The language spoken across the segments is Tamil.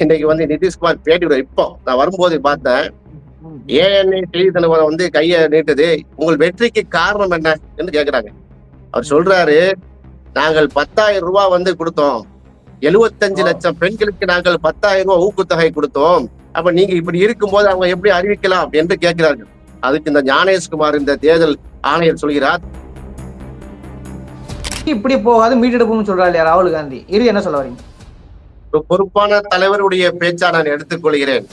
இன்னைக்கு வந்து நிதிஷ்குமார் பேட்டி இப்போ நான் வரும்போது பார்த்தேன். ஏஎன்ஐ செய்தி நிறுவனம் வந்து கையை நீட்டுது. உங்கள் வெற்றிக்கு காரணம் என்ன என்று கேக்குறாங்க. அவர் சொல்றாரு நாங்கள் பத்தாயிரம் ரூபாய் வந்து கொடுத்தோம். எழுபத்தஞ்சு. லட்சம் பெண்களுக்கு நாங்கள் பத்தாயிரம் ரூபாய் ஊக்கத்தொகை கொடுத்தோம். அப்ப நீங்க இப்படி இருக்கும்போது அவங்க எப்படி அறிவிக்கலாம்? என்று கேட்கிறார்கள். அதுக்கு இந்த ஞானேஷ்குமார் இந்த தேர்தல் ஆணையர் சொல்கிறார். இப்படி போகாது மீட்டெடுப்புன்னு சொல்றாரு ராகுல் காந்தி? இது என்ன சொல்ல வரீங்க? ஒரு பொறுப்பான தலைவருடைய பேச்சா நான் எடுத்துக்கொள்கிறேன்.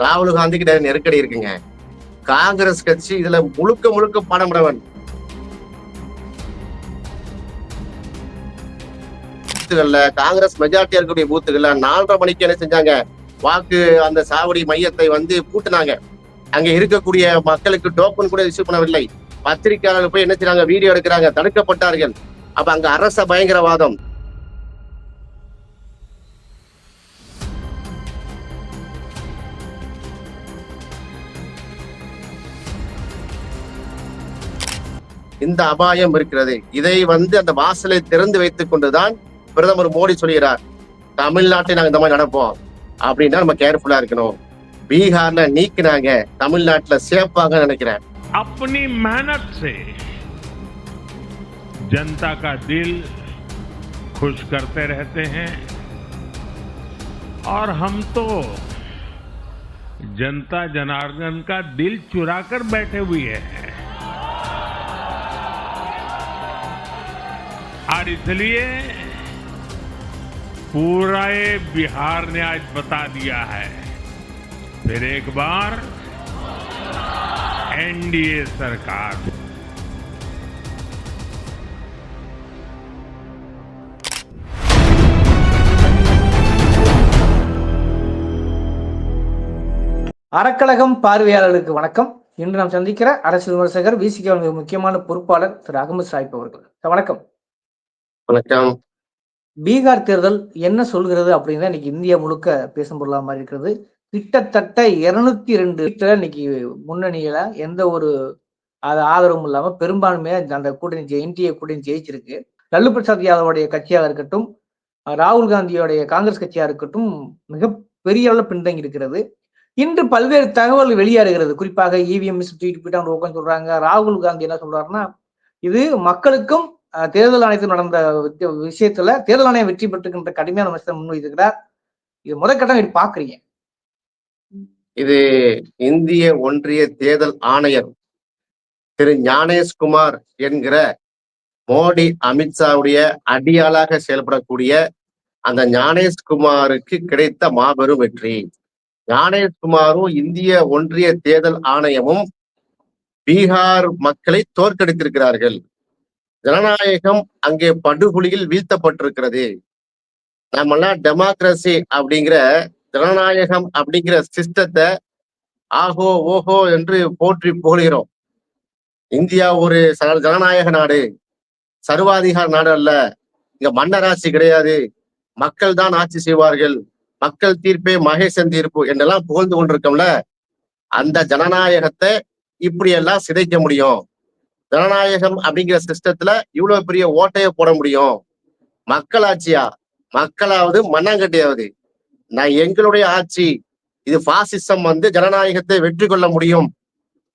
ராகுல் காந்தி கிட்ட நெருக்கடி இருக்குங்க. காங்கிரஸ் கட்சி இதுல முழுக்க முழுக்க பணமிடவன் பூத்துகள்ல காங்கிரஸ் மெஜாரிட்டியா இருக்கக்கூடிய பூத்துகள்ல நாலரை மணிக்கு என்ன செஞ்சாங்க? வாக்கு அந்த சாவடி மையத்தை வந்து பூட்டினாங்க. அங்க இருக்கக்கூடிய மக்களுக்கு டோக்கன் கூட இஷ்யூ பண்ணவில்லை. பத்திரிகையாளர்கள் போய் என்ன செய்யறாங்க வீடியோ எடுக்கிறாங்க. தடுக்கப்பட்டார்கள். அப்ப அங்க அரச பயங்கரவாதம். இந்த அபாயம் இருக்கிறது இதை வந்து அந்த வாசலை திறந்து வைத்துக் கொண்டுதான் பிரதமர் மோடி சொல்கிறார் தமிழ்நாட்டை நாங்க இந்த மாதிரி நடப்போம் அப்படின்னா நம்ம கேர்ஃபுல்லா இருக்கணும் பீகார்ல நீக்கினாங்க தமிழ்நாட்டுல சேர்ப்பாங்க நினைக்கிறேன் अपनी मेहनत से जनता का दिल खुश करते रहते हैं और हम तो जनता जनार्दन का दिल चुरा कर बैठे हुए हैं और इसलिए पूरा ये बिहार ने आज बता दिया है फिर एक बार एनडीए सरकार அறக்கழகம் பார்வையாளர்களுக்கு வணக்கம் இன்று நாம் சந்திக்கிற அரசியல் விமர்சகர் விசிக மிக முக்கியமான பொறுப்பாளர் திரு அகமது சாஹிப் அவர்கள் சார், வணக்கம் வணக்கம். பீகார் தேர்தல் என்ன சொல்கிறது அப்படின்னு இன்னைக்கு இந்தியா முழுக்க பேசும் பொருளா மாதிரி இருக்கிறது கிட்டத்தட்ட இருநூத்தி ரெண்டு சீட்டுல இன்னைக்கு முன்னணியில எந்த ஒரு அது ஆதரவும் இல்லாம பெரும்பான்மையா அந்த கூட்டணி என்டிஏ கூட்டணி ஜெயிச்சிருக்கு. லல்லு பிரசாத் யாதவோடைய கட்சியாக இருக்கட்டும் ராகுல் காந்தியோடைய காங்கிரஸ் கட்சியா இருக்கட்டும் மிக பெரிய அளவில் பின்தங்கி இருக்கிறது. இன்று பல்வேறு தகவல்கள் வெளியாகிறது. குறிப்பாக இவிஎம் தூக்கிட்டு போயிட்டு அவங்க உட்காந்து சொல்றாங்க. ராகுல் காந்தி என்ன சொல்றாருன்னா இது மக்களுக்கும் தேர்தல் ஆணையத்தில் நடந்த விஷயத்துல தேர்தல் ஆணையம் வெற்றி பெற்றுக்கின்ற கடுமையான விமர்சனம் முன்வைத்திருக்கிறார். இது முதற்கட்டம் இது பாக்குறீங்க இது இந்திய ஒன்றிய தேர்தல் ஆணையர் திரு ஞானேஷ்குமார் என்கிற மோடி அமித்ஷாவுடைய அடியாளாக செயல்படக்கூடிய அந்த ஞானேஷ்குமாருக்கு கிடைத்த மாபெரும் வெற்றி. ஞானேஷ்குமாரும் இந்திய ஒன்றிய தேர்தல் ஆணையமும் பீகார் மக்களை தோற்கடித்திருக்கிறார்கள். ஜனநாயகம் அங்கே படுகொலியில் வீழ்த்தப்பட்டிருக்கிறது. நம்மெல்லாம் டெமோக்ரஸி அப்படிங்கிற ஜனநாயகம் அப்படிங்கிற சிஸ்டத்தை ஆஹோ ஓஹோ என்று போற்றி போகிறோம் இந்தியா ஒரு ச- ஜனநாயக நாடு. சர்வாதிகார நாடு அல்ல. இங்க மன்னராட்சி கிடையாது. மக்கள் தான் ஆட்சி செய்வார்கள். மக்கள் தீர்ப்பே மகேசன் தீர்ப்பு என்றெல்லாம் புகழ்ந்து கொண்டிருக்கோம்ல. அந்த ஜனநாயகத்தை இப்படி எல்லாம் சிதைக்க முடியும். ஜனநாயகம் அப்படிங்கிற சிஸ்டத்துல இவ்வளவு பெரிய ஓட்டைய போட முடியும்? மக்களாட்சியா? மக்களாவது மண்ணாங்கட்டியாவது? நான் எங்களுடைய ஆட்சி இது பாசிசம் வந்து ஜனநாயகத்தை வெற்றி கொள்ள முடியும்.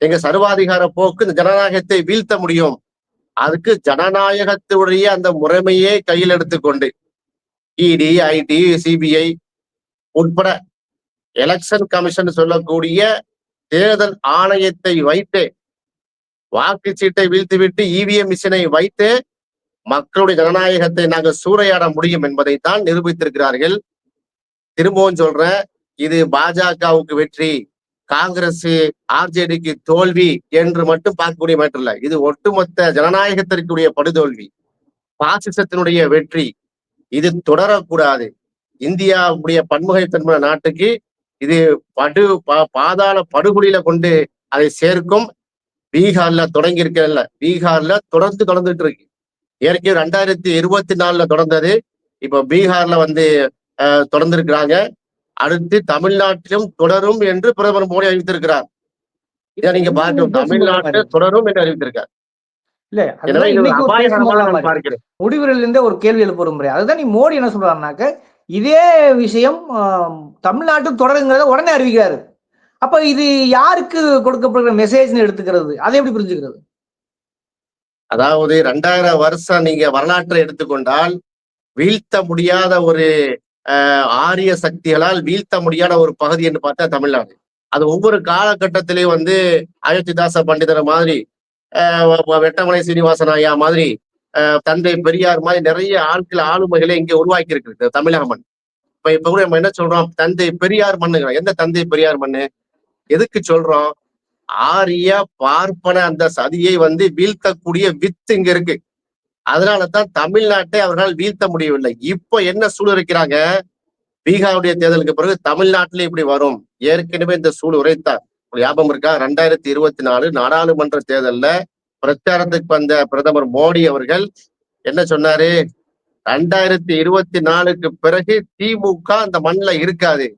எங்க சர்வாதிகார போக்கு இந்த ஜனநாயகத்தை வீழ்த்த முடியும். அதுக்கு ஜனநாயகத்துடைய அந்த முறைமையே கையில் எடுத்துக்கொண்டு இடி ஐடி சிபிஐ உட்பட எலெக்ஷன் கமிஷன் சொல்லக்கூடிய தேர்தல் ஆணையத்தை வைத்து வாக்குச்சீட்டை வீழ்த்திவிட்டு இவிஎம் மிஷினை வைத்து மக்களுடைய ஜனநாயகத்தை நாங்கள் சூறையாட முடியும் என்பதைத்தான் நிரூபித்திருக்கிறார்கள். திரும்பவும் சொல்றேன் இது பாஜகவுக்கு வெற்றி காங்கிரஸ் ஆர்ஜேடிக்கு தோல்வி என்று மட்டும் பார்க்கக்கூடிய மேட்டர் இல்ல. இது ஒட்டுமொத்த ஜனநாயகத்திற்குரிய படுதோல்வி பாசிசத்தினுடைய வெற்றி. இது தொடரக்கூடாது. இந்தியாவுடைய பன்முகைத்தன்மை நாட்டுக்கு இது படு பா- பாதாள படுகொலியில கொண்டு அதை சேர்க்கும் பீகார்ல தொடங்கி இருக்கல பீகார்ல தொடர்ந்து தொடர்ந்துட்டு இருக்கு ஏற்கனவே ரெண்டாயிரத்தி இருபத்தி நாலுல தொடர்ந்தது. இப்ப பீகார்ல வந்து அஹ், தொடர்ந்து இருக்கிறாங்க அடுத்து தமிழ்நாட்டிலும் தொடரும் என்று பிரதமர் மோடி அறிவித்திருக்கிறார். இதை நீங்க பார்க்கணும். தமிழ்நாட்டில் தொடரும் என்று அறிவித்திருக்கார் அதுதான் இது ஒரு கேள்வி எழுப்ப விரும்புறேன் அதுதான் நீ மோடி என்ன சொல்றாருனாக்க இதே விஷயம் ஆம், தமிழ்நாட்டுக்கு தொடருங்கிறத உடனே அறிவிக்கிறாரு. அப்ப இது யாருக்கு கொடுக்கப்படுகிற மெசேஜ்னு எடுத்துக்கிறது? அதை எப்படி புரிஞ்சுக்கிறது? அதாவது ரெண்டாயிரம் வருஷம் நீங்க வரலாற்றை எடுத்துக்கொண்டால் வீழ்த்த முடியாத ஒரு ஆரிய சக்திகளால் வீழ்த்த முடியாத ஒரு பகுதி என்று பார்த்தா தமிழ்நாடு. அது ஒவ்வொரு காலகட்டத்திலையும் வந்து அயோத்திதாச பண்டிதர் மாதிரி வெட்டமலை சீனிவாசன் ஐயா மாதிரி தந்தை பெரியார் மாதிரி நிறைய ஆட்கள் ஆளுமைகளை இங்கே உருவாக்கி இருக்கு தமிழக மண். இப்ப இப்ப கூட நம்ம என்ன சொல்றோம்? தந்தை பெரியார் மண்ணுங்கிறோம். எந்த தந்தை பெரியார் மண்ணு? எதுக்கு சொல்றோம்? ஆரிய பார்ப்பன அந்த சதியை வந்து வீழ்த்தக்கூடிய வித்து இங்க இருக்கு. அதனாலதான் தமிழ்நாட்டை அவர்களால் வீழ்த்த முடியவில்லை. இப்ப என்ன சூழ் இருக்கிறாங்க? பீகாருடைய தேர்தலுக்கு பிறகு தமிழ்நாட்டிலே இப்படி வரும். ஏற்கனவே இந்த சூழ் உரைத்தார். ஞாபகம் இருக்கா? ரெண்டாயிரத்தி இருபத்தி நாலு நாடாளுமன்ற தேர்தல்ல பிரச்சாரத்துக்கு வந்த பிரதமர் மோடி அவர்கள் என்ன சொன்னாரு? ரெண்டாயிரத்தி இருபத்தி நாலுக்கு பிறகு திமுக அந்த மண்ணுல இருக்காது.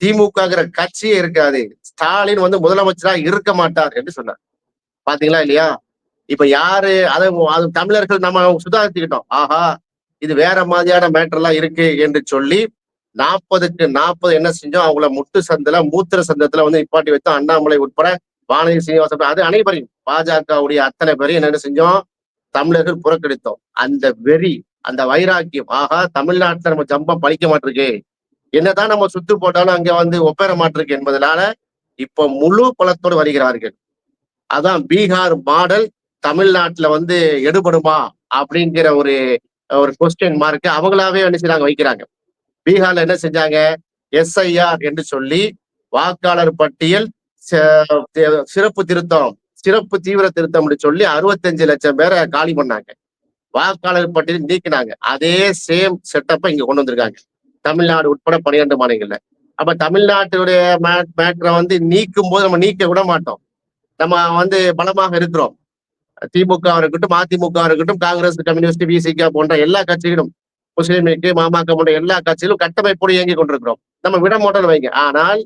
திமுகங்கிற கட்சியே இருக்காது. ஸ்டாலின் வந்து முதலமைச்சரா இருக்க மாட்டார் என்று சொன்னார். பாத்தீங்களா இல்லையா? இப்ப யாரு அதை அது தமிழர்கள் நம்ம சுதாரிச்சுக்கிட்டோம். ஆஹா இது வேற மாதிரியான மேட்டர் எல்லாம் இருக்கு என்று சொல்லி நாற்பதுக்கு நாற்பது என்ன செஞ்சோம்? அவங்கள முட்டு சந்தில மூத்திர சந்தத்துல வந்து நிப்பாட்டி வைத்தோம். அண்ணாமலை உட்பட வானதி சீனிவாசன் அது அனைவரையும் பாஜகவுடைய அத்தனை பேரையும் என்ன செஞ்சோம்? தமிழர்கள் புறக்கணித்தோம். அந்த வெறி அந்த வைராக்கியம் ஆஹா தமிழ்நாட்டுல நம்ம ஜம்பம் பழிக்க மாட்டிருக்கே. என்னதான் நம்ம சுத்து போட்டாலும் அங்க வந்து ஒப்பேற மாட்டிருக்கு என்பதனால இப்ப முழு பலத்தோடு வருகிறார்கள். அதான் பீகார் மாடல் தமிழ்நாட்டுல வந்து எடுபடுமா அப்படிங்கிற ஒரு ஒரு கொஸ்டின் மார்க் அவங்களாவே என்ன செய்றாங்க வைக்கிறாங்க. பீகார்ல என்ன செஞ்சாங்க? எஸ்ஐஆர் என்று சொல்லி வாக்காளர் பட்டியல் ச- சிறப்பு திருத்தம் சிறப்பு தீவிர திருத்தம் சொல்லி அறுபத்தஞ்சு லட்சம் பேரை காலி பண்ணாங்க. வாக்காளர் பட்டியல் நீக்கினாங்க. அதே சேம் செட்டப்பை இங்க கொண்டு வந்திருக்காங்க. தமிழ்நாடு உட்பட பன்னிரெண்டு மாநிலங்கள்ல. அப்ப தமிழ்நாட்டுடைய மேட்டரை வந்து நீக்கும் போது நம்ம நீக்க விட மாட்டோம். நம்ம வந்து பலமாக இருக்கிறோம். திமுக இருக்கட்டும் அதிமுக இருக்கட்டும் காங்கிரஸ் கம்யூனிஸ்ட் பிசிக போன்ற எல்லா கட்சிகளும் முஸ்லீம் லீக் மாமக போன்ற எல்லா கட்சிகளும் கட்டமைப்போடு இயங்கி கொண்டிருக்கிறோம். நம்ம விட மாட்டோம்னு வைங்க. ஆனால்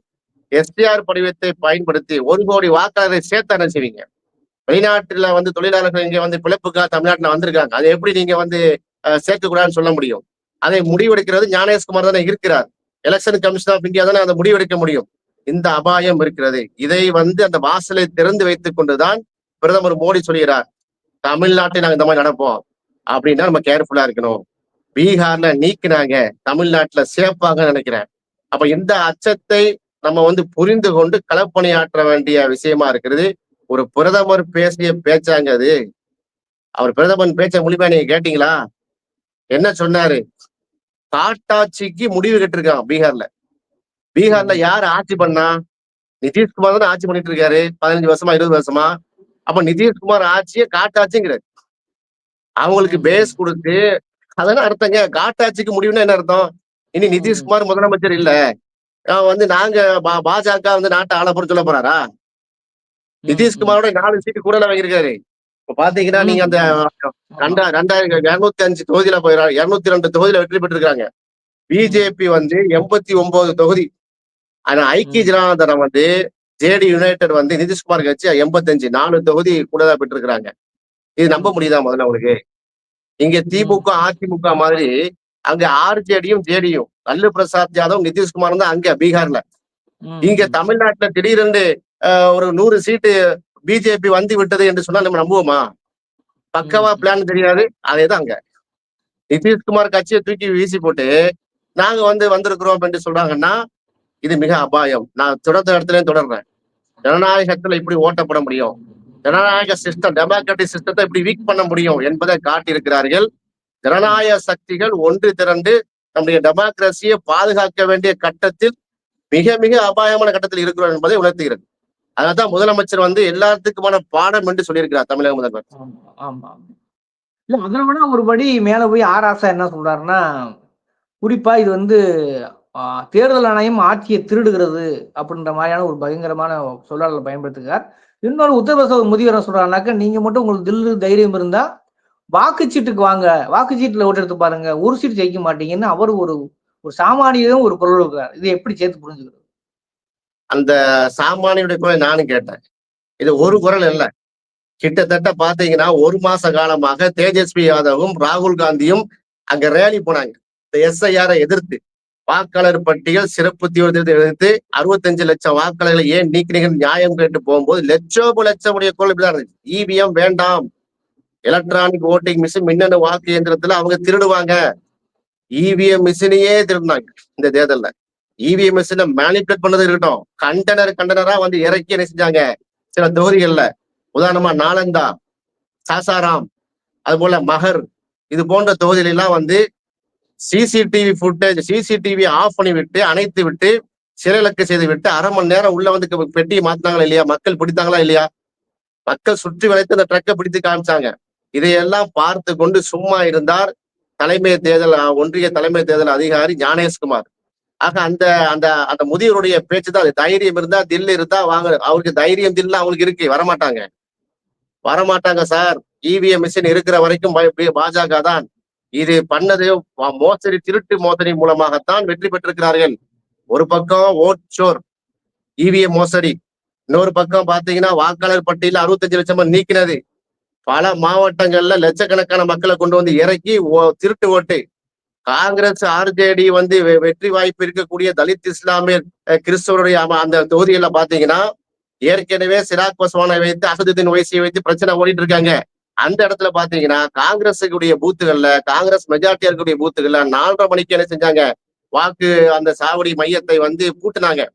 எஸ்டிஆர் படிவத்தை பயன்படுத்தி ஒரு கோடி வாக்காளரை சேர்த்து என்ன செய்வீங்க? வெளிநாட்டுல வந்து தொழிலாளர்கள் இங்க வந்து பிழைப்புக்காக தமிழ்நாட்டுல வந்திருக்காங்க. அதை எப்படி நீங்க வந்து சேர்க்கக்கூடாதுன்னு சொல்ல முடியும்? அதை முடிவெடுக்கிறது ஞானேஷ்குமார் தானே இருக்கிறார். எலெக்ஷன் கமிஷன் ஆஃப் இந்தியா தானே அதை முடிவெடுக்க முடியும். இந்த அபாயம் இருக்கிறது. இதை வந்து அந்த வாசலை திறந்து வைத்துக் கொண்டுதான் பிரதமர் மோடி சொல்கிறார். தமிழ்நாட்டை நாங்க இந்த மாதிரி நடப்போம். அப்படின்னா நம்ம கேர்ஃபுல்லா இருக்கணும். பீகார்ல நீக்கினாங்க. தமிழ்நாட்டுல சேஃபாக நினைக்கிறேன். அப்ப இந்த அச்சத்தை நம்ம வந்து புரிந்து கொண்டு களப்பணியாற்ற வேண்டிய விஷயமா இருக்கிறது. ஒரு பிரதமர் பேசிய பேச்சாங்க அது. அவர் பிரதமர் பேச்ச முழுமையா நீங்க கேட்டீங்களா? என்ன சொன்னாரு? காட்டாட்சிக்கு முடிவு கட்டிருக்கான் பீகார்ல. பீகார்ல யார் ஆட்சி பண்ணா? நிதிஷ்குமார் தானே ஆட்சி பண்ணிட்டு இருக்காரு. பதினஞ்சு வருஷமா இருபது வருஷமா. அப்ப நிதிஷ்குமார் ஆட்சியே காட்டாட்சிங்கிறாரு அவங்களுக்கு பேஸ் கொடுத்து அதெல்லாம் அர்த்தங்க. காட்டாட்சிக்கு முடிவுன்னா என்ன அர்த்தம்? இனி நிதிஷ்குமார் முதலமைச்சர் இல்ல. வந்து நாங்க பாஜக வந்து நாட்டை ஆள போற சொல்ல போறாரா? நிதிஷ்குமாரோட நாலு சீட்டு கூட வாங்கியிருக்காரு. இப்ப பாத்தீங்கன்னா நீங்க அந்த ரெண்டா ரெண்டாயிரம் இருநூத்தி அஞ்சு தொகுதியில போயிடறாங்க இருநூத்தி ரெண்டு தொகுதியில வெற்றி பெற்றிருக்காங்க பிஜேபி வந்து எண்பத்தி ஒன்பது தொகுதி. ஆனா ஐக்கிய ஜனதா தளம் வந்து ஜேடி யுனைடெட் வந்து நிதிஷ்குமார் கட்சி எண்பத்தஞ்சு நாலு தொகுதி கூடதான் பெற்றிருக்கிறாங்க. இது நம்ப முடியுதா முதல்ல உங்களுக்கு? இங்க திமுக அதிமுக மாதிரி அங்க ஆர்ஜேடியும் ஜேடியும் லல்லு பிரசாத் யாதவ் நிதிஷ்குமார் தான் அங்க பீகார்ல. இங்க தமிழ்நாட்டுல திடீரென்று ஒரு நூறு சீட்டு பிஜேபி வந்து விட்டது என்று சொன்னா நம்ம நம்புவோமா? பக்கவா. பிளான் தெரியாது. அதேதான் அங்க. நிதிஷ்குமார் கட்சியை தூக்கி வீசி போட்டு நாங்க வந்து வந்திருக்கிறோம் என்று சொல்றாங்கன்னா இது மிக அபாயம். நான் தொடர்ந்த இடத்துலயும் தொடர்றேன். ஜனநாயகத்துல இப்படி ஓட்டப்பட முடியும். ஜனநாயக சிஸ்டம் டெமோக்ராட்டிக் சிஸ்டத்தை இப்படி வீக் பண்ண முடியும் என்பதை காட்டியிருக்கிறார்கள். ஜனநாயக சக்திகள் ஒன்று திரண்டு நம்முடைய டெமோக்ரஸியை பாதுகாக்க வேண்டிய கட்டத்தில் மிக மிக அபாயமான கட்டத்தில் இருக்கிறோம் என்பதை உணர்த்துகிறது. அதனால்தான் முதலமைச்சர் வந்து எல்லாத்துக்குமான பாடம் என்று சொல்லியிருக்கிறார் தமிழக முதல்வர். ஆமா இல்ல அதில் விட ஒரு படி மேல போய் ஆராசா என்ன சொல்றாருன்னா குறிப்பா இது வந்து தேர்தல் ஆணையம் ஆட்சியை திருடுகிறது அப்படின்ற மாதிரியான ஒரு பயங்கரமான சொல்லாடலை பயன்படுத்துகிறார். இன்னொரு உத்தரப்பிரதேச முதியவர் என்ன சொல்றாருனாக்க நீங்க மட்டும் உங்களுக்கு தில்லு தைரியம் இருந்தா வாக்குச்சீட்டுக்கு வாங்க. வாக்குச்சீட்டுல ஓட்டு எடுத்து பாருங்க. ஒரு சீட்டு ஜெயிக்க மாட்டீங்கன்னு அவர் ஒரு ஒரு சாமானியதும் ஒரு குரல் இருக்கிறார். இதை எப்படி சேர்த்து புரிஞ்சுக்கிறது? அந்த சாமானியுடைய குரல் நானும் கேட்டேன். இது ஒரு குரல் இல்லை. கிட்டத்தட்ட பாத்தீங்கன்னா ஒரு மாச காலமாக தேஜஸ்வி யாதவும் ராகுல் காந்தியும் அங்க ரேலி போனாங்க. இந்த எஸ்ஐஆரை எதிர்த்து வாக்காளர் பட்டியல் சிறப்பு தீவிரத்தை எதிர்த்து அறுபத்தஞ்சு லட்சம் வாக்காளர்களை ஏன் நீக்கிறீங்கன்னு நியாயம் கேட்டு போகும்போது லட்சோப லட்சமுடைய குரல் இப்படிதான் இருந்துச்சு. இவிஎம் வேண்டாம். எலக்ட்ரானிக் ஓட்டிங் மிஷின் மின்னணு வாக்கு இயந்திரத்துல அவங்க திருடுவாங்க. இவிஎம் மிஷினையே திருடினாங்க. இந்த தேர்தல்ல. இவிஎம் மிஷினை மேனிபுலேட் பண்ணது இருக்கட்டும். கண்டனர் கண்டனரா வந்து இறக்கி என்ன செஞ்சாங்க? சில தொகுதிகள்ல. உதாரணமா நாலந்தா சாசாராம் அது போல மகர் இது போன்ற தொகுதியில எல்லாம் வந்து சிசிடிவி ஃபுட்டேஜ் சிசிடிவி ஆஃப் பண்ணி விட்டு அணைத்து விட்டு சிறையிலக்கு செய்து விட்டு அரை மணி நேரம் உள்ள வந்து பெட்டியை மாத்தினாங்களா இல்லையா? மக்கள் பிடித்தாங்களா இல்லையா? மக்கள் சுற்றி வளைத்து அந்த ட்ரக்கை பிடித்து காமிச்சாங்க. இதையெல்லாம் பார்த்து கொண்டு சும்மா இருந்தார் தலைமை தேர்தல் ஒன்றிய தலைமை தேர்தல் அதிகாரி ஞானேஷ்குமார். ஆக அந்த அந்த அந்த முதியவருடைய பேச்சு தான் அது. தைரியம் இருந்தா தில் இருந்தா வாங்க அவருக்கு தைரியம் தில்ல அவங்களுக்கு இருக்கு. வரமாட்டாங்க. வரமாட்டாங்க சார். இவிஎம் மிஷின் இருக்கிற வரைக்கும் பாஜக தான். இது பண்ணது மோசடி திருட்டு மோசடி மூலமாகத்தான் வெற்றி பெற்றிருக்கிறார்கள். ஒரு பக்கம் ஓட் ஷோர் இவிஎம் மோசடி. இன்னொரு பக்கம் பாத்தீங்கன்னா வாக்காளர் பட்டியல அறுபத்தஞ்சு லட்சம் நீக்கினது. பல மாவட்டங்கள்ல லட்சக்கணக்கான மக்களை கொண்டு வந்து இறக்கி ஓ- திருட்டு ஓட்டு. காங்கிரஸ் ஆர்ஜேடி வந்து வெ- வெற்றி வாய்ப்பு இருக்கக்கூடிய தலித் இஸ்லாமியர் கிறிஸ்தவருடைய அந்த தொகுதியில பாத்தீங்கன்னா ஏற்கனவே சிராக் பஸ்வானை வைத்து அசதுதீன் வயசியை வைத்து பிரச்சனை ஓடிட்டு இருக்காங்க. அந்த இடத்துல பாத்தீங்கன்னா காங்கிரஸுடைய பூத்துகள்ல காங்கிரஸ் மெஜாரிட்டியா இருக்கக்கூடிய பூத்துகள்ல நாலரை மணிக்கு என்ன செஞ்சாங்க? வாக்கு அந்த சாவடி மையத்தை வந்து பூட்டினாங்க.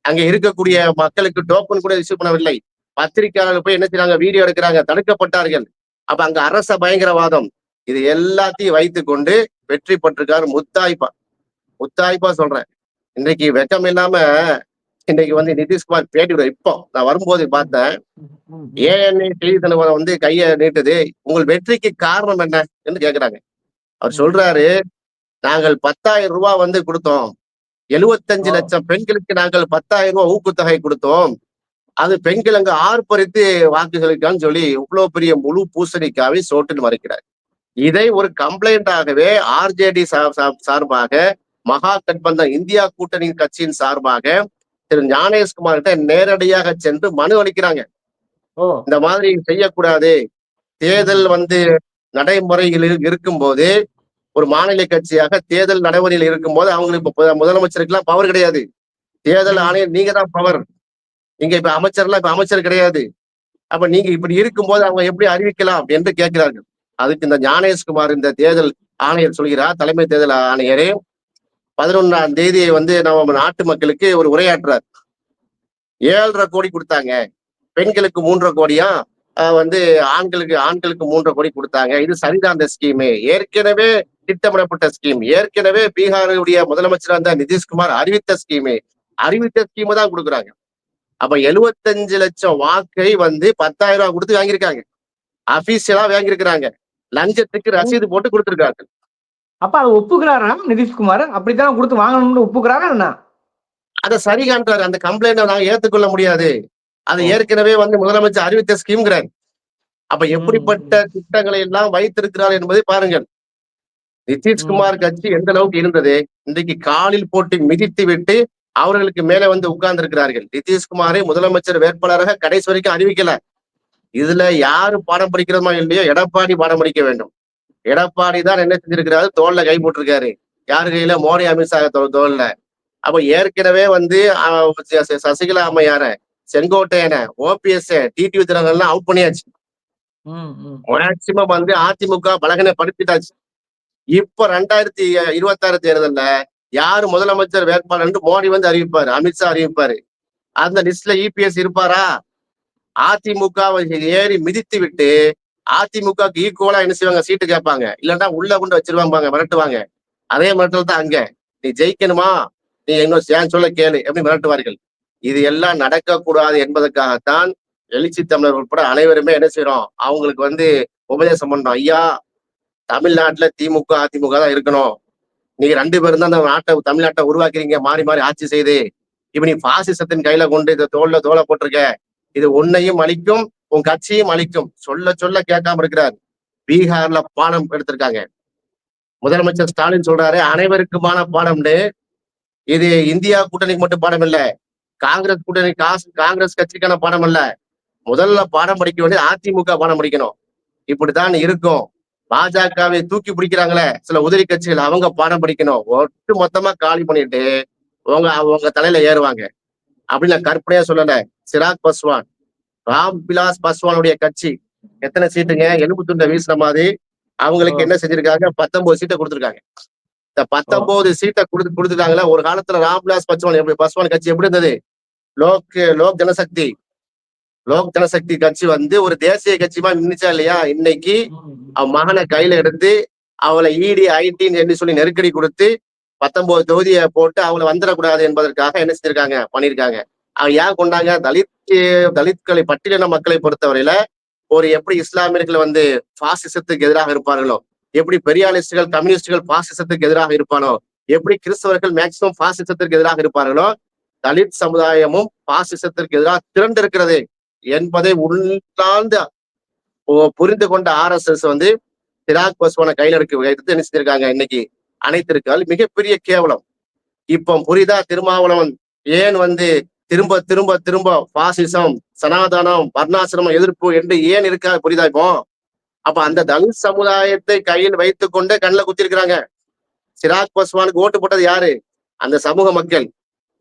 அங்க இருக்கக்கூடிய மக்களுக்கு டோக்கன் கூட இஷ்யூ பண்ணவில்லை. பத்திரிகையாளர்கள் போய் என்ன செய்யறாங்க வீடியோ எடுக்கிறாங்க. தடுக்கப்பட்டார்கள். அப்ப அங்க அரச பயங்கரவாதம். இது எல்லாத்தையும் வைத்து கொண்டு வெற்றி பெற்றிருக்காரு முத்தாய்ப்பா. முத்தாய்ப்பா சொல்றேன். இன்னைக்கு வெக்கம் இல்லாம இன்னைக்கு வந்து நிதிஷ்குமார் பேட்டி இப்போ நான் வரும்போது பார்த்தேன். ஏஎன்ஐ செய்தி தலைவர் வந்து கைய நீட்டுது. உங்கள் வெற்றிக்கு காரணம் என்ன என்று கேக்குறாங்க. அவர் சொல்றாரு நாங்கள் பத்தாயிரம் ரூபாய் வந்து கொடுத்தோம். எழுபத்தஞ்சு ஆ. லட்சம் பெண்களுக்கு நாங்கள் பத்தாயிரம் ரூபாய் ஊக்கத்தொகை கொடுத்தோம். அது பெண்கள் அங்க ஆர்ப்பரித்து வாக்குகளுக்கான்னு சொல்லி இவ்வளவு பெரிய முழு பூசணிக்காவை சோட்டுன்னு மறைக்கிறார். இதை ஒரு கம்ப்ளைண்டாகவே ஆர்ஜேடி சார்பாக மகா கட்பந்தம் இந்தியா கூட்டணி கட்சியின் சார்பாக திரு ஞானேஷ்குமார் கிட்ட நேரடியாக சென்று மனு அளிக்கிறாங்க. இந்த மாதிரி செய்யக்கூடாது. தேர்தல் வந்து நடைமுறையில் இரு- இருக்கும்போது ஒரு மாநில கட்சியாக தேர்தல் நடைமுறையில் இருக்கும்போது அவங்களுக்கு இப்ப முதலமைச்சருக்குலாம் பவர் கிடையாது. தேர்தல் ஆணையம் நீங்க தான் பவர் நீங்க இப்ப அமைச்சர்லாம் இப்ப அமைச்சர் கிடையாது. அப்ப நீங்க இப்படி இருக்கும்போது அவங்க எப்படி அறிவிக்கலாம் என்று கேட்கிறார்கள். அதுக்கு இந்த ஞானேஷ்குமார் இந்த தேர்தல் ஆணையர் சொல்கிறார் தலைமை தேர்தல் ஆணையரே பதினொன்னாம் தேதியை வந்து நம்ம நாட்டு மக்களுக்கு ஒரு உரையாற்றுறார். ஏழரை கோடி கொடுத்தாங்க. பெண்களுக்கு மூன்றரை கோடியா? ஆஹ் வந்து ஆண்களுக்கு ஆண்களுக்கு மூன்றரை கோடி கொடுத்தாங்க. இது சரிதான் அந்த ஸ்கீமு. ஏற்கனவே திட்டமிடப்பட்ட ஸ்கீம். ஏற்கனவே பீகாருடைய முதலமைச்சர் இருந்த நிதிஷ்குமார் அறிவித்த ஸ்கீமு. அறிவித்த ஸ்கீமு தான் கொடுக்குறாங்க. அப்ப எழுபத்தஞ்சு லட்சம் வாக்கை வந்து பத்தாயிரம் ரூபாய் கொடுத்து வாங்கியிருக்காங்க. அபிஷியலா வாங்கியிருக்கிறாங்க. லஞ்சத்துக்கு ரசீது போட்டு கொடுத்திருக்காங்க அப்ப அதை ஒப்புக்கிறாரா நிதிஷ்குமார் அப்படித்தான் கொடுத்து வாங்கணும்னு ஒப்புக்கிறாரா என்ன? அதை சரி காண்றாரு. அந்த கம்ப்ளைண்ட்டை நாங்க ஏத்துக்கொள்ள முடியாது. அது. ஏற்கனவே வந்து முதலமைச்சர் அறிவித்த ஸ்கீம்ங்கிறார். அப்ப எப்படிப்பட்ட திட்டங்களை எல்லாம் வைத்திருக்கிறார் என்பதை பாருங்கள். நிதிஷ்குமார் கட்சி எந்த அளவுக்கு இருந்தது? இன்றைக்கு காலில் போட்டு மிதித்து விட்டு அவர்களுக்கு மேலே வந்து உட்கார்ந்து இருக்கிறார்கள் நிதிஷ்குமாரை முதலமைச்சர் வேட்பாளராக கடைசி வரைக்கும் அறிவிக்கல. இதுல யாரு பாடம் படிக்கிறோமா இல்லையோ எடப்பாடி பாடம் படிக்க வேண்டும். எடப்பாடி தான் என்ன செஞ்சிருக்கிறாரு? தோல்ல கை போட்டிருக்காரு. யாரு கையில? மோடி அமித்ஷா தோல்ல அப்ப ஏற்கனவே வந்து சசிகலா அம்மையார செங்கோட்டையன ஓபிஎஸ் டிடிவி தினங்கள்லாம் அவுட் பண்ணியாச்சு. மேக்சிமம் வந்து அதிமுக பலகனை படுத்திட்டாச்சு. இப்ப ரெண்டாயிரத்தி இருபத்தாறு தேர்தல்ல யாரு முதலமைச்சர் வேட்பாளர் மோடி வந்து அறிவிப்பாரு அமித்ஷா அறிவிப்பாரு. அந்த லிஸ்ட்ல இபிஎஸ் இருப்பாரா? அதிமுகவை ஏறி மிதித்து விட்டு அதிமுகவுக்கு ஈக்குவலா என்ன செய்வாங்க? சீட்டு கேட்பாங்க. இல்லைன்னா உள்ள கொண்டு வச்சிருவாங்க மிரட்டுவாங்க. அதே மிரட்டல் தான் அங்க. நீ ஜெயிக்கணுமா? நீ இன்னும் ஏன் சொல்ல கேளு எப்படி மிரட்டுவார்கள். இது எல்லாம் நடக்கக்கூடாது என்பதற்காகத்தான் எழுச்சி தமிழர் உட்பட அனைவருமே என்ன செய்யறோம் அவங்களுக்கு வந்து உபதேசம் பண்றோம். ஐயா தமிழ்நாட்டுல திமுக அதிமுக தான் இருக்கணும். நீங்க ரெண்டு பேரும் தான் அந்த நாட்டை தமிழ்நாட்டை உருவாக்குறீங்க. மாறி மாறி ஆட்சி செய்து. இப்ப நீ பாசிசத்தின் கையில கொண்டு இந்த தோல்ல தோலை போட்டிருக்க. இது உன்னையும் அழிக்கும் உன் கட்சியும் அழிக்கும். சொல்ல சொல்ல கேட்காம இருக்கிறார். பீகார்ல பாடம் எடுத்திருக்காங்க. முதலமைச்சர் ஸ்டாலின் சொல்றாரு அனைவருக்குமான பாடம்னு இது இந்தியா கூட்டணிக்கு மட்டும் பாடம் இல்ல. காங்கிரஸ் கூட்டணி காசு காங்கிரஸ் கட்சிக்கான பாடம் இல்ல. முதல்ல பாடம் படிக்க வேண்டியது அதிமுக பாடம் படிக்கணும். இப்படித்தான் இருக்கும். பாஜகவை தூக்கி பிடிக்கிறாங்களே சில உதிரி கட்சிகள் அவங்க பாடம் படிக்கணும். ஒட்டு மொத்தமா காலி பண்ணிட்டு அவங்க அவங்க தலையில ஏறுவாங்க. அப்படின்னு நான் கற்பனையா சொல்லலை. சிராக் பஸ்வான். ராம் விலாஸ் பாஸ்வானுடைய கட்சி. எத்தனை சீட்டுங்க? எலும்பு துண்டை வீசின மாதிரி அவங்களுக்கு என்ன செஞ்சிருக்காங்க? பத்தொன்பது சீட்டை கொடுத்திருக்காங்க. இந்த பத்தொன்பது சீட்டை கொடுத்து கொடுத்துட்டாங்களா ஒரு காலத்துல ராம்விலாஸ் பஸ்வான் எப்படி பஸ்வான் கட்சி எப்படி இருந்தது? லோக் லோக் ஜனசக்தி. லோக் ஜனசக்தி கட்சி வந்து ஒரு தேசிய கட்சிமா நின்னுச்சா இல்லையா? இன்னைக்கு அவன் மகனை கையில எடுத்து அவளை E இடி ஐடின்னு என்று சொல்லி நெருக்கடி கொடுத்து பத்தொன்பது தொகுதியை போட்டு அவளை வந்துடக்கூடாது என்பதற்காக என்ன செஞ்சிருக்காங்க? பண்ணிருக்காங்க அவன் ஏன் கொண்டாங்க தலித் தலித்களை பட்டியலின மக்களை பொறுத்தவரையில ஒரு எப்படி இஸ்லாமியர்கள் வந்து பாசிசத்துக்கு எதிராக இருப்பார்களோ எப்படி பெரியாலிஸ்டுகள் கம்யூனிஸ்டுகள் பாசிசத்துக்கு எதிராக இருப்பானோ எப்படி கிறிஸ்தவர்கள் மேக்சிமம் பாசிசத்திற்கு எதிராக இருப்பார்களோ தலித் சமுதாயமும் பாசிசத்திற்கு எதிராக திரண்டிருக்கிறது என்பதை உள்ளார்ந்து புரிந்து கொண்ட ஆர் எஸ் எஸ் வந்து சிராக் பஸ்வானை கையில எடுக்க எடுத்து என்ன செஞ்சிருக்காங்க? இன்னைக்கு அனைத்திருக்கால் மிகப்பெரிய கேவலம். இப்போ புரிதா திருமாவளவன் ஏன் வந்து திரும்ப திரும்ப திரும்ப பாசிசம் சனாதனம் வர்ணாசிரமம் எதிர்ப்பு என்று ஏன் இருக்கா புரியுதா இப்போ? அப்ப அந்த தலித் சமுதாயத்தை கையில் வைத்து கொண்டு கண்ணில் குத்திருக்கிறாங்க. சிராக் பஸ்வானுக்கு ஓட்டு போட்டது யாரு? அந்த சமூக மக்கள்.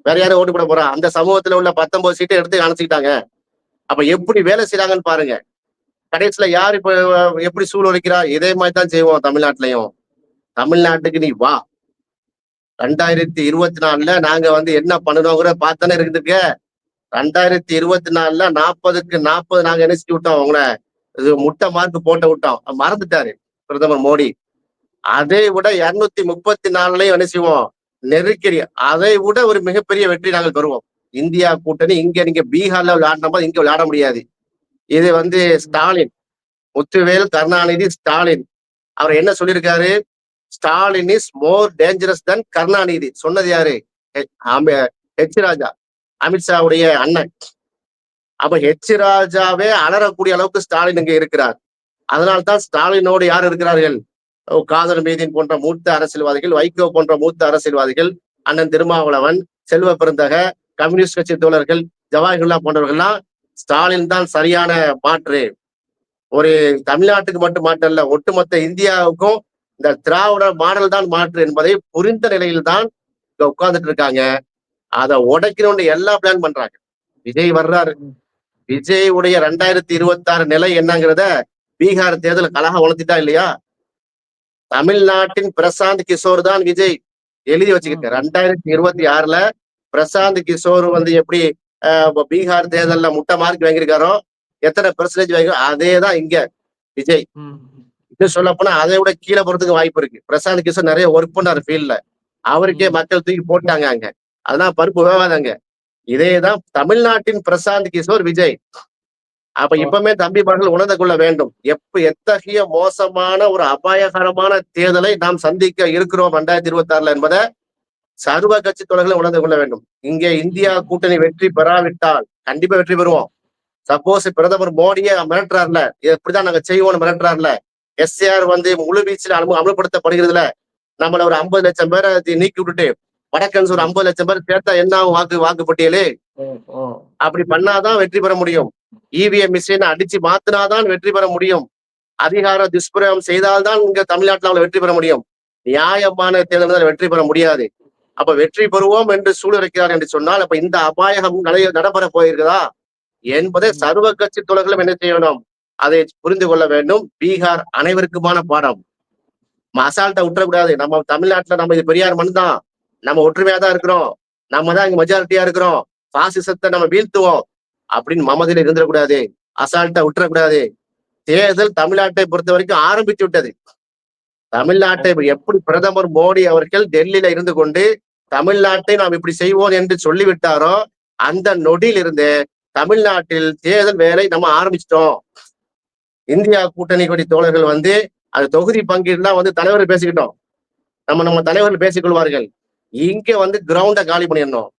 வேற யாரும் ஓட்டு போட போறா? அந்த சமூகத்துல உள்ள பத்தொன்பது சீட்டை எடுத்து அணைச்சிக்கிட்டாங்க அப்ப எப்படி வேலை செய்யறாங்கன்னு பாருங்க. கடைசியில யார் இப்ப எப்படி சூழ்நிலைக்கிறா இதே மாதிரி தான் செய்வோம் தமிழ்நாட்டிலையும். தமிழ்நாட்டுக்கு நீ வா. ரெண்டாயிரத்தி இருபத்தி நாலுல நாங்க வந்து என்ன பண்ணணுங்கிற பார்த்தானே இருக்குதுக்க ரெண்டாயிரத்தி இருபத்தி நாலுல நாற்பதுக்கு நாற்பது நாங்க என்ன செஞ்சு விட்டோம் அவங்கள இது முட்டை மார்க் போட்டு விட்டோம். மறந்துட்டாரு பிரதமர் மோடி. அதை விட இருநூத்தி முப்பத்தி நாலுலயும் என்ன செய்வோம்? நெருக்கடி. அதை விட ஒரு மிகப்பெரிய வெற்றி நாங்கள் பெறுவோம். இந்தியா கூட்டணி இங்க நீங்க பீகார்ல விளையாடின போது இங்க விளையாட முடியாது. இது வந்து ஸ்டாலின். முத்துவேல் கருணாநிதி ஸ்டாலின். அவர் என்ன சொல்லியிருக்காரு? Stalin is more dangerous than Karunanidhi சொன்னது யாரு? ஹெச் ராஜா. அமித்ஷாவுடைய அண்ணன். அப்ப ஹெச் ராஜாவே அலறக்கூடிய அளவுக்கு ஸ்டாலின் இங்க இருக்கிறார். அதனால்தான் ஸ்டாலினோடு யார் இருக்கிறார்கள்? காதல் மீதின் போன்ற மூத்த அரசியல்வாதிகள் வைகோ போன்ற மூத்த அரசியல்வாதிகள் அண்ணன் திருமாவளவன் செல்வ பெருந்தக கம்யூனிஸ்ட் கட்சி தோழர்கள் ஜவாஹர்லா போன்றவர்கள்லாம் ஸ்டாலின் தான் சரியான மாற்று. ஒரு தமிழ்நாட்டுக்கு மட்டும் மாற்றல்ல ஒட்டுமொத்த இந்தியாவுக்கும் இந்த திராவிட மாடல் தான் மாற்று என்பதை புரிந்த நிலையில் தான் இங்க உட்கார்ந்துட்டு இருக்காங்க. அதை உடைக்கணும்னு எல்லா பிளான் பண்றாங்க. விஜய் வர்றாரு. விஜய் உடைய ரெண்டாயிரத்தி இருபத்தி ஆறு நிலை என்னங்கிறத பீகார் தேர்தல் கழகம் வளர்த்திட்டா இல்லையா? தமிழ்நாட்டின் பிரசாந்த் கிஷோர் தான் விஜய். எழுதி வச்சுக்கிட்டு ரெண்டாயிரத்தி இருபத்தி ஆறுல பிரசாந்த் கிஷோர் வந்து எப்படி பீகார் தேர்தல்ல முட்டை மார்க் வாங்கியிருக்காரோ எத்தனை பெர்சன்டேஜ் வாங்கி அதே தான் இங்க விஜய். இன்னும் சொல்ல போனா அதை விட கீழே போறதுக்கு வாய்ப்பு இருக்கு. பிரசாந்த் கிஷோர் நிறைய ஒர்க் பண்ணாரு ஃபீல்ட்ல அவருக்கே. மக்கள் தூக்கி போட்டாங்க அங்க. அதெல்லாம் பருப்பு வேவாதாங்க இதேதான் தமிழ்நாட்டின் பிரசாந்த் கிஷோர் விஜய். அப்ப இப்பவுமே தம்பிமார்கள் உணர்ந்து கொள்ள வேண்டும். எப்ப எத்தகைய மோசமான ஒரு அபாயகரமான தேர்தலை நாம் சந்திக்க இருக்கிறோம் ரெண்டாயிரத்தி இருபத்தி ஆறுல என்பதை சர்வ கட்சி தொடர்களை உணர்ந்து கொள்ள வேண்டும். இங்கே இந்தியா கூட்டணி வெற்றி பெறாவிட்டால் கண்டிப்பா வெற்றி பெறுவோம். சப்போஸ் பிரதமர் மோடியை மிரட்டுறாருல எப்படிதான் நாங்க செய்வோம்னு மிரட்டுறாருல எஸ்ஏஆர் வந்து முழு வீச்சில் அமு அமல்படுத்தப்படுகிறதுல நம்மள ஒரு ஐம்பது லட்சம் பேரை நீக்கி விட்டுட்டு வடக்கன்ஸ் ஒரு ஐம்பது லட்சம் பேர் சேர்த்தா என்ன ஆகும்? வாக்கு வாக்கு பட்டியலு? அப்படி பண்ணாதான் வெற்றி பெற முடியும். இவிஎம் மிஷின் அடிச்சு மாத்தினாதான் வெற்றி பெற முடியும். அதிகார துஷ்பிரயோகம் செய்தால்தான் இங்க தமிழ்நாட்டுல அவங்களை வெற்றி பெற முடியும். நியாயமான தேர்தல் வெற்றி பெற முடியாது. அப்ப வெற்றி பெறுவோம் என்று சூழ்நிலைக்கிறார் என்று சொன்னால் அப்ப இந்த அபாயகம் நடை நடைபெற போயிருக்குதா? என்பதை சர்வ கட்சி தொழில்களும் என்ன செய்யணும்? அதை புரிந்து கொள்ள வேண்டும். பீகார் அனைவருக்குமான பாடம். அசால்ட்டா விட்டுறக்கூடாது. நம்ம தமிழ்நாட்டுல நம்ம இது பெரியார் மண் தான் நம்ம ஒற்றுமையா தான் இருக்கிறோம். நம்ம தான் இங்க மெஜாரிட்டியா இருக்கிறோம். பாசிசத்தை நம்ம வீழ்த்துவோம். அப்படின்னு மமதியில இருந்துடக்கூடாது. அசால்ட்டா விட்டுறக்கூடாது. தேர்தல் தமிழ்நாட்டை பொறுத்த வரைக்கும் ஆரம்பித்து விட்டது. தமிழ்நாட்டை எப்படி பிரதமர் மோடி அவர்கள் டெல்லியில இருந்து கொண்டு தமிழ்நாட்டை நாம் இப்படி செய்வோம் என்று சொல்லிவிட்டாரோ அந்த நொடியிலிருந்து தமிழ்நாட்டில் தேர்தல் வேலை நம்ம ஆரம்பிச்சிட்டோம். இந்தியா கூட்டணி கொடி தோழர்கள் வந்து அது தொகுதி பங்கீடுலாம் வந்து தலைவர் பேசிக்கிட்டோம். நம்ம நம்ம தலைவர்கள் பேசிக்கொள்வார்கள் இங்க வந்து கிரவுண்டை காலி பண்ணிடணும்.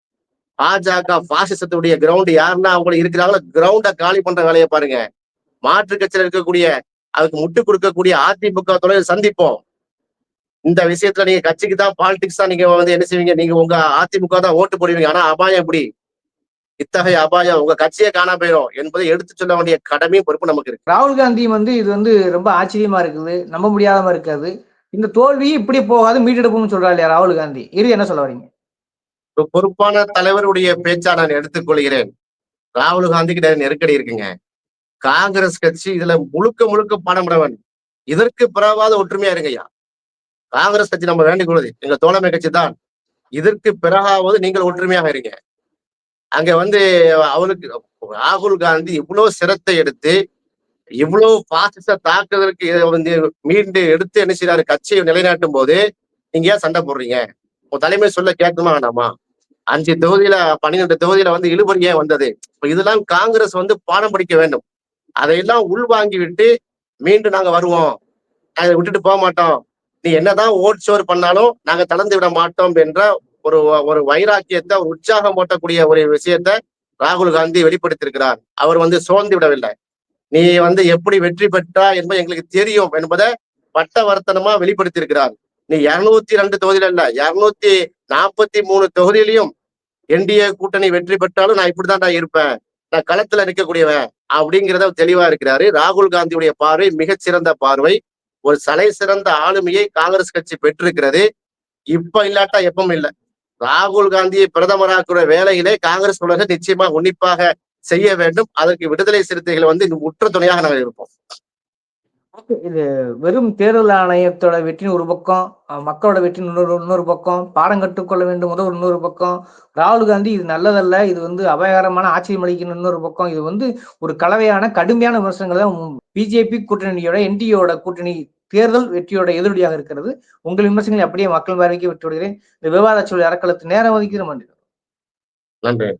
பாஜக பாசிசத்துடைய கிரவுண்ட் யாருன்னா அவங்க இருக்கிறாங்களோ கிரவுண்டை காலி பண்ற வேலையை பாருங்க. மாற்று கட்சியில் இருக்கக்கூடிய அதுக்கு முட்டு கொடுக்கக்கூடிய அதிமுக தொழில் சந்திப்போம். இந்த விஷயத்துல நீங்க கட்சிக்கு தான் பாலிடிக்ஸ் தான் நீங்க வந்து என்ன செய்வீங்க? நீங்க உங்க அதிமுக தான் ஓட்டு போடுவீங்க. ஆனா அபாயம் எப்படி? இத்தகைய அபாயம் உங்க கட்சியே காணாம போயிடும் என்பதை எடுத்து சொல்ல வேண்டிய கடமையும் பொறுப்பு நமக்கு இருக்கு. ராகுல் காந்தி வந்து இது வந்து ரொம்ப ஆச்சரியமா இருக்குது நம்ப முடியாதமா இருக்காது. இந்த தோல்வி இப்படி போகாது மீட்டெடுப்புன்னு சொல்றாரு இல்லையா ராகுல் காந்தி? இது என்ன சொல்ல வரீங்க? ஒரு பொறுப்பான தலைவருடைய பேச்சா நான் எடுத்துக்கொள்கிறேன். ராகுல் காந்திக்கு நிறைய நெருக்கடி இருக்குங்க. காங்கிரஸ் கட்சி இதுல முழுக்க முழுக்க பணமிடவன் இதற்கு பிறவாத ஒற்றுமையா இருங்கய்யா காங்கிரஸ் கட்சி நம்ம வேண்டிக் கொள்வது எங்க தோழமை கட்சி தான். இதற்கு பிறகாவது நீங்கள் ஒற்றுமையாக இருங்க. அங்க வந்து அவனுக்கு ராகுல் காந்தி இவ்வளவு சிரத்தை எடுத்து இவ்வளவு பாசிச தாக்குதலுக்கு வந்து மீண்டு எடுத்து என்ன செய்யறாரு கட்சியை நிலைநாட்டும் போது நீங்க ஏன் சண்டை போடுறீங்க? உங்க தலைமை சொல்ல கேட்கணுமா வேண்டாமா? அஞ்சு தொகுதியில பன்னிரெண்டு தொகுதியில வந்து இழுபறி ஏன் வந்தது? இப்போ இதெல்லாம் காங்கிரஸ் வந்து பாடம் படிக்க வேண்டும். அதையெல்லாம் உள்வாங்கி விட்டு மீண்டும் நாங்க வருவோம். அதை விட்டுட்டு போக மாட்டோம். நீ என்னதான் ஓட் சோறு பண்ணாலும் நாங்க தளர்ந்து விட மாட்டோம் என்ற ஒரு ஒரு வைராக்கியத்தை ஒரு உற்சாகம் போட்டக்கூடிய ஒரு விஷயத்த ராகுல் காந்தி வெளிப்படுத்தியிருக்கிறார். அவர் வந்து சோர்ந்து விடவில்லை. நீ வந்து எப்படி வெற்றி பெற்றா என்பது எங்களுக்கு தெரியும் என்பதை பட்டவர்த்தனமா வெளிப்படுத்தியிருக்கிறார். நீ இருநூத்தி ரெண்டு தொகுதியில இல்ல இருநூத்தி நாற்பத்தி மூணு தொகுதியிலையும் என்டிஏ கூட்டணி வெற்றி பெற்றாலும் நான் இப்படிதான் நான் இருப்பேன் நான் களத்துல நிற்கக்கூடியவன் அப்படிங்கிறத தெளிவா இருக்கிறாரு. ராகுல் காந்தியுடைய பார்வை மிகச்சிறந்த பார்வை. ஒரு சலை சிறந்த ஆளுமையை காங்கிரஸ் கட்சி பெற்றிருக்கிறது. இப்ப இல்லாட்டா எப்பவும் இல்லை. ராகுல் காந்தியை பிரதமராக்குற வேலையிலே காங்கிரஸ் உலக நிச்சயமா உன்னிப்பாக செய்ய வேண்டும். அதற்கு விடுதலை சிறுத்தைகள் வந்து உற்ற துணையாக நாங்கள் இருப்போம். இது வெறும் தேர்தல் ஆணையத்தோட வெற்றின் ஒரு பக்கம் மக்களோட வெற்றி இன்னொரு இன்னொரு பக்கம் பாடம் கற்றுக்கொள்ள வேண்டும் முதல் இன்னொரு பக்கம். ராகுல் காந்தி இது நல்லதல்ல இது வந்து அபாயகரமான ஆட்சியம் அளிக்கணும் இன்னொரு பக்கம். இது வந்து ஒரு கலவையான கடுமையான விமர்சனங்கள் தான் பிஜேபி கூட்டணியோட என்டிஏவோட கூட்டணி தேர்தல் வெற்றியோட எதிரொலியாக இருக்கிறது. உங்கள் விமர்சனங்களை அப்படியே மக்கள் பார்வைக்கு விட்டு விடுகிறேன் இந்த விவாத சூழல் அறக்களத்து நேரம் ஒதுக்கிற மாட்டேன். நன்றி.